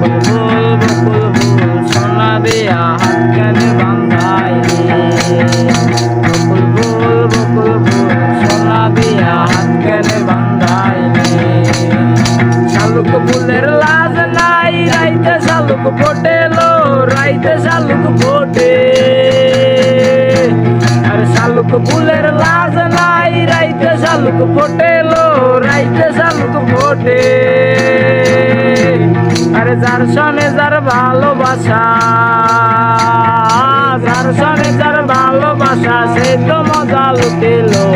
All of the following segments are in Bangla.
বকুল ফুল বকুল ফুল সোনা দিয়া হাত কানে বান্ধাই রে বকুল ফুল বকুল ফুল সোনা দিয়া হাত কানে বান্ধাই রে শালুক লাজ নাই রাইতে শালুক রাইতে ফোটে। আর শালুক ফুলের লাজ নাই, রাইতে শালুক ফোটেলো রাইতে শালুক ফোটে। আরে যার সনে যার ভালোবাসা, যার সনে যার ভালোবাসা, সে তো মজা লুটেলো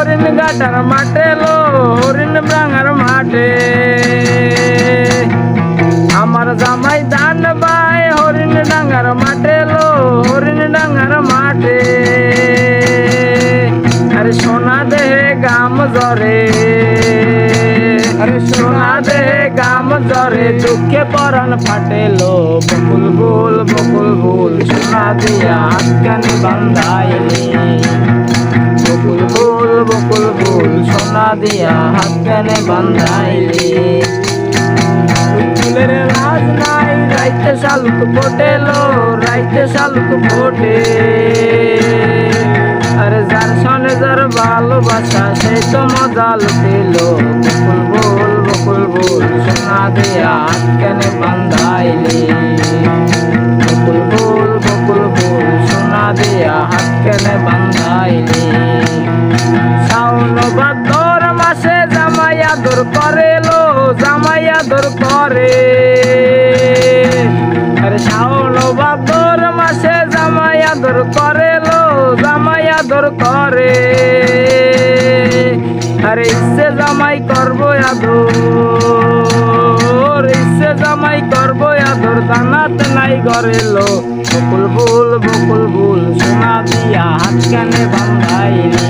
হরিণ গাটার মাঠে, লো হরিণ ব্রাঙার মাঠে। আমার জামাই দান পায় হরিণ ডাঙ্গার মাঠে, লো হরিণ ডাঙ্গার মাঠে। আরে সোনা দেহে গাম জরে আরে সোনা দেহে গাম জরে দুঃখে পরাণ ফাটেলো বকুল ফুল বকুল ফুল, সোনা দিয়া হাত কানে সোনা দিয়া হাত কানে বান্ধাইলি। ফুলের লাজ নাই, রাইতে শালুক ফোটেলো রাইতে শালুক ফোটে। আরে যার সনে যার ভালোবাসা সেই তো মজা লুটিলো বকুল বকুল বকুল বকুল সোনা দিয়া হাত কেনে বান্ধাইলি। বকুল বকুল বকুল বকুল সোনা দিয়া হাত কেনে বান্ধাইলি। করে শাওন ভাদ্র মাসে জামাই আদর করে লো জামাই আদর করে। আরে ইচ্ছে জামাই করব আদর, ইচ্ছে জামাই করব আদর, দানাত নাই ঘরে লো। বকুল ফুল বকুল ফুল, সোনা দিয়া হাত কানে বান্ধাইলি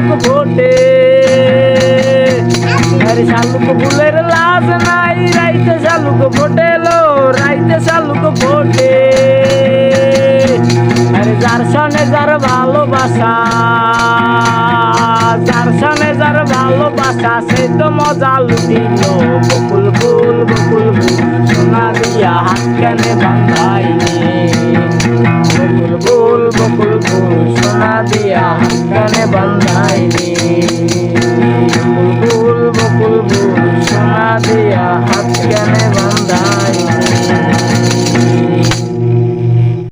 শালুক ফোটে আরে শালুক ফুলের লাজ নাই, রাইতে শালুক ফোটে লো রাইতে শালুক ফোটে আরে যার সনে যার ভালোবাসা, যার সনে যার ভালোবাসা, সে তো মজা লুটিল। বকুল ফুল বকুল ফুল, সোনা দিয়া হাত কেনে বান্ধাইনি বকুল ফুল বকুল ফুল, সোনা দিয়া